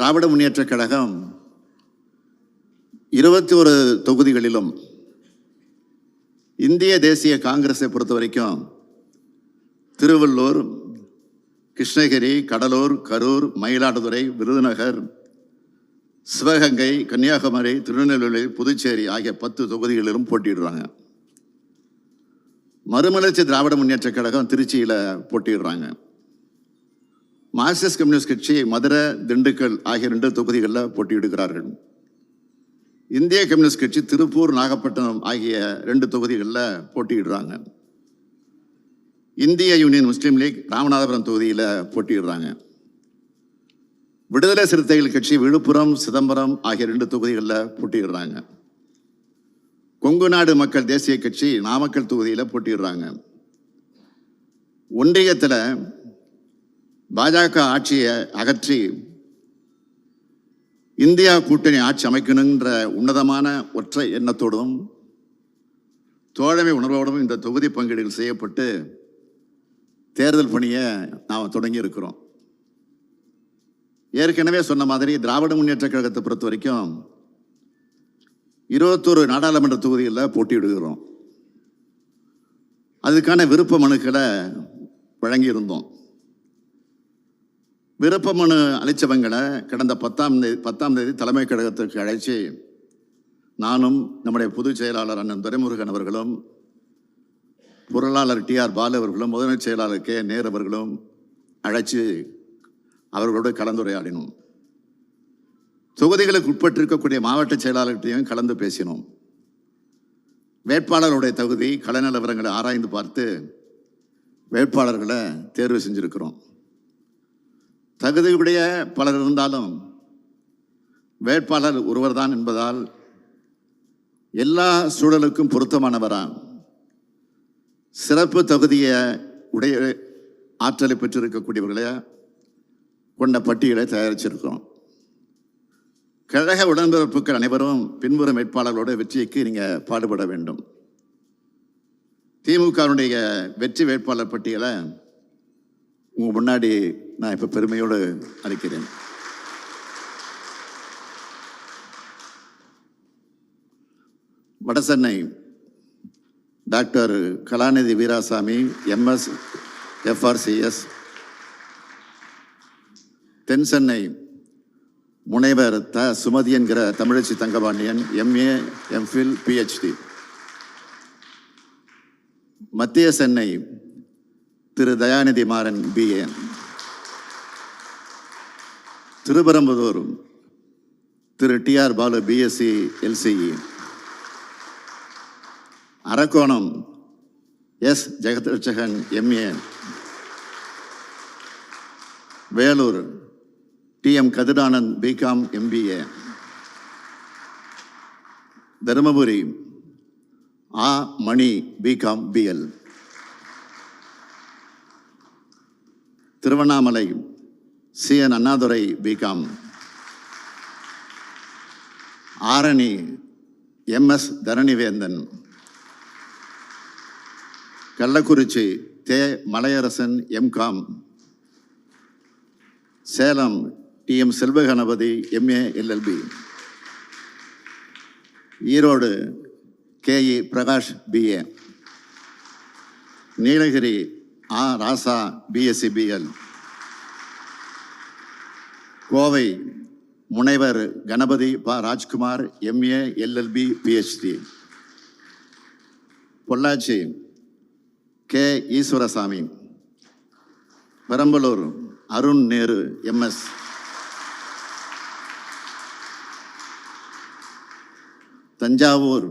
திராவிட முன்னேற்றக் கழகம் இருபத்தி ஒரு தொகுதிகளிலும் இந்திய தேசிய காங்கிரஸை பொறுத்த வரைக்கும் திருவள்ளூர் கிருஷ்ணகிரி கடலூர் கரூர் மயிலாடுதுறை விருதுநகர் சிவகங்கை கன்னியாகுமரி திருநெல்வேலி புதுச்சேரி ஆகிய பத்து தொகுதிகளிலும் போட்டியிடுறாங்க. மறுமலர்ச்சி திராவிட முன்னேற்றக் கழகம் திருச்சியில் போட்டியிடுறாங்க. மார்க்சிஸ்ட் கம்யூனிஸ்ட் கட்சி மதுரை திண்டுக்கல் ஆகிய ரெண்டு தொகுதிகளில் போட்டியிடுகிறார்கள். இந்திய கம்யூனிஸ்ட் கட்சி திருப்பூர் நாகப்பட்டினம் ஆகிய ரெண்டு தொகுதிகளில் போட்டியிடுறாங்க. இந்திய யூனியன் முஸ்லீம் லீக் ராமநாதபுரம் தொகுதியில் போட்டியிடுறாங்க. விடுதலை சிறுத்தைகள் கட்சி விழுப்புரம் சிதம்பரம் ஆகிய ரெண்டு தொகுதிகளில் போட்டியிடுறாங்க. கொங்கு நாடு மக்கள் தேசிய கட்சி நாமக்கல் தொகுதியில் போட்டியிடுறாங்க. ஒன்றியத்தில் பாஜக ஆட்சியை அகற்றி இந்தியா கூட்டணி ஆட்சி அமைக்கணுன்ற உன்னதமான ஒற்றை எண்ணத்தோடும் தோழமை உணர்வோடும் இந்த தொகுதி பங்கீடுகள் செய்யப்பட்டு தேர்தல் பணியை நாம் தொடங்கி இருக்கிறோம். ஏற்கனவே சொன்ன மாதிரி திராவிட முன்னேற்ற கழகத்தை பொறுத்த வரைக்கும் இருபத்தோரு நாடாளுமன்ற தொகுதிகளில் போட்டியிடுகிறோம். அதுக்கான விருப்ப மனுக்களை வழங்கியிருந்தோம். விருப்ப மனு அளித்தவங்களை கடந்த பத்தாம் தேதி பத்தாம் தேதி தலைமை கழகத்திற்கு அழைச்சி நானும் நம்முடைய பொதுச் செயலாளர் அண்ணன் துரைமுருகன் அவர்களும் பொருளாளர் டி ஆர் பாலு அவர்களும் முதன்மைச் செயலாளர் கே நேர் அவர்களும் அழைச்சி அவர்களோடு கலந்துரையாடினோம். தொகுதிகளுக்கு உட்பட்டிருக்கக்கூடிய மாவட்ட செயலாளர்கிட்டையும் கலந்து பேசினோம். வேட்பாளருடைய தகுதி கள நிலவரங்களை ஆராய்ந்து பார்த்து வேட்பாளர்களை தேர்வு செஞ்சுருக்கிறோம். தகுதியுடைய பலர் இருந்தாலும் வேட்பாளர் ஒருவர்தான் என்பதால் எல்லா சூழலுக்கும் பொருத்தமானவரான். சிறப்பு தகுதியை உடைய ஆற்றலை பெற்றிருக்கக்கூடியவர்களை கொண்ட பட்டியலை தயாரிச்சிருக்கிறோம். கழக உடன்பிறப்புகள் அனைவரும் பின்வரும் வேட்பாளர்களோட வெற்றிக்கு நீங்கள் பாடுபட வேண்டும். திமுகவுடைய வெற்றி வேட்பாளர் பட்டியலை உங்கள் முன்னாடி நான் இப்போ பெருமையோடு அறிக்கிறேன் Vadachennai doctor Kalanidhi Veeraswamy MS FRCS தென் சென்னை முனைவர் த சுமதி என்கிற Thamizhachi Thangapandian MA MPhil PhD மத்திய Chennai Thiru Dayanidhi Maran BA Thiruparambudur Thiru T R Baalu BSc LCE Arakkonam S Jagathrakshakan MA Vellore D M Kathiranand BCom MBA Dharmapuri ஆ Mani BCom BL Tiruvannamalai C. N. Annadurai BCom. Arani MS Dharanivendhan. Kallakurichi தே. Malaiyarasan MCom Salem T. M. Selvaganapathi MA LLB Erode KE Prakash BA Nilgiri ஆ Raja BSc BL Kovai முனைவர் கணபதி ப Rajkumar MA LLB PhD Pollachi K Eswarasamy. Perambalur Arun Nehru MS Thanjavur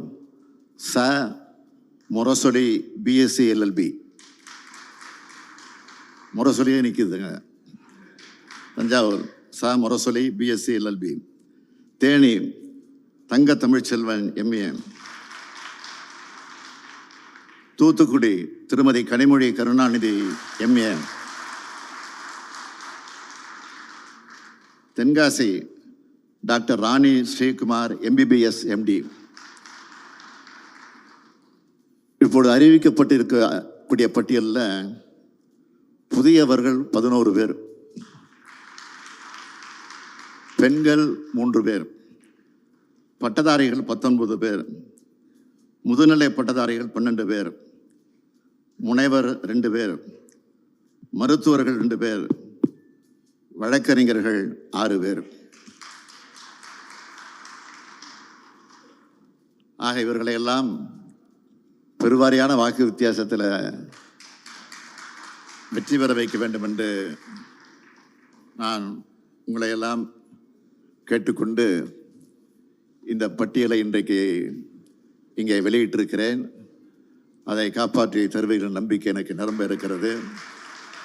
ச Murasoli BSc LLB முரசொலியே நிற்கிதுங்க தஞ்சாவூர் ச. Murasoli BSc LLB Theni தங்க Tamilselvan MA Thoothukudi Thirumathi Kanimozhi Karunanidhi MA Tenkasi doctor Rani Srikumar MBBS MD இப்பொழுது அறிவிக்கப்பட்டிருக்கக்கூடிய பட்டியலில் புதியவர்கள் பதினோரு பேர். பெண்கள் மூன்று பேர். பட்டதாரிகள் பத்தொன்பது பேர். முதுநிலை பட்டதாரிகள் பன்னெண்டு பேர். முனைவர் ரெண்டு பேர். மருத்துவர்கள் ரெண்டு பேர். வழக்கறிஞர்கள் ஆறு பேர். ஆக இவர்களையெல்லாம் பெருவாரியான வாக்கு வித்தியாசத்தில் வெற்றி பெற வைக்க வேண்டும் என்று நான் உங்களையெல்லாம் கேட்டுக்கொண்டு இந்த பட்டியலை இன்றைக்கு இங்கே வெளியிட்டிருக்கிறேன். அதை காப்பாற்றி தருவீர்கள் நம்பிக்கை எனக்கு நிரம்ப இருக்கிறது.